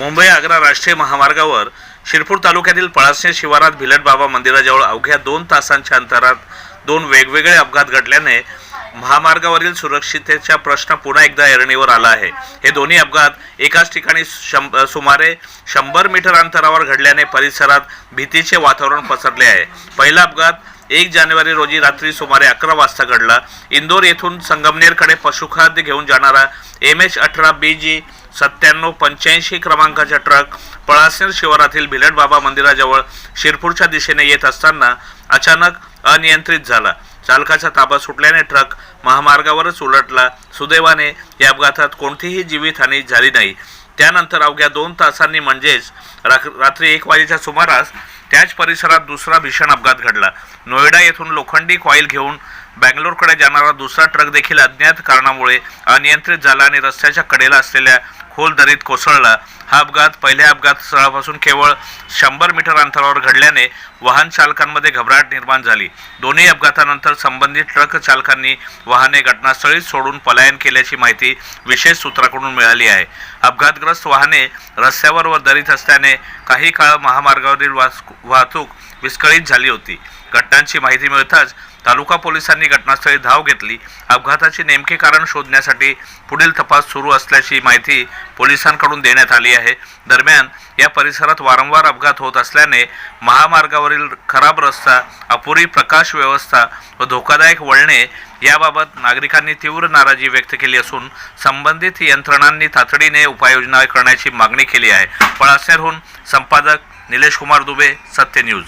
मुंबई आग्रा राष्ट्रीय महामार्गावर शिरपूर तालुक्यातील पळासणे शिवारात भिलट बाबा मंदिराजवळ अवघ्या दोन तासांच्या अंतरात दोन वेगवेगळे अपघात घडल्याने महामार्गावरील सुरक्षिततेचा प्रश्न पुन्हा एकदा ऐरणीवर आला आहे. हे दोन्ही अपघात एकाच ठिकाणी शं सुमारे शंभर मीटर अंतरावर घडल्याने परिसरात भीतीचे वातावरण पसरले आहे. पहिला अपघात एक जानेवारी रोजी रात्री सुमारे अकरा वाजता घडला. इंदोर येथून संगमनेरकडे पशुखाद्य घेऊन जाणारा एम एच अठरा बी जी सत्त्याण्णव पंच्याऐंशी क्रमांकाचा ट्रक पळासनेर शिवारातील भिलट बाबा मंदिराजवळ शिरपूरच्या दिशेने येत असताना अचानक अनियंत्रित झाला. चालकाचा ताबा सुटल्याने ट्रक महामार्गावरच उलटला. सुदैवाने या अपघातात कोणतीही जीवितहानी झाली नाही. त्यानंतर अवघ्या दोन तासांनी म्हणजेच रात्री एक वाजेच्या सुमारास त्याच परिसरात दुसरा भीषण अपघात घडला. नोएडा येथून लोखंडी कॉईल घेऊन बँगलोरकडे जाणारा दुसरा ट्रक देखील अज्ञात कारणामुळे अनियंत्रित झाला आणि रस्त्याच्या कडेला असलेल्या खोल दरीत कोसळला. हा अपघात पहिल्या अपघात स्थळापासून केवळ शंभर मीटर अंतरावर घडल्याने वाहन चालकांमध्ये घबराट निर्माण झाली. दोन्ही अपघातानंतर संबंधित ट्रक चालकांनी वाहने घटनास्थळीच सोडून पलायन केल्याची माहिती विशेष सूत्राकडून मिळाली आहे. अपघातग्रस्त वाहने रस्त्यावर व दरीत असल्याने काही काळ महामार्गावरील वास- वाहतूक विस्कळीत झाली होती. घटनांची माहिती मिळताच तालुका पोलिसांनी घटनास्थळी धाव घेतली. अपघाताचे नेमके कारण शोधण्यासाठी पुढील तपास सुरू असल्याची माहिती पोलिसांकडून देण्यात आली आहे. दरम्यान या परिसरात वारंवार अपघात होत असल्याने महामार्गावरील खराब रस्ता अपुरी प्रकाश व्यवस्था व धोकादायक वळणे याबाबत नागरिकांनी तीव्र नाराजी व्यक्त केली असून संबंधित यंत्रणांनी तातडीने उपाययोजना करण्याची मागणी केली आहे. पळासनेरहून संपादक निलेश कुमार दुबे सत्य न्यूज.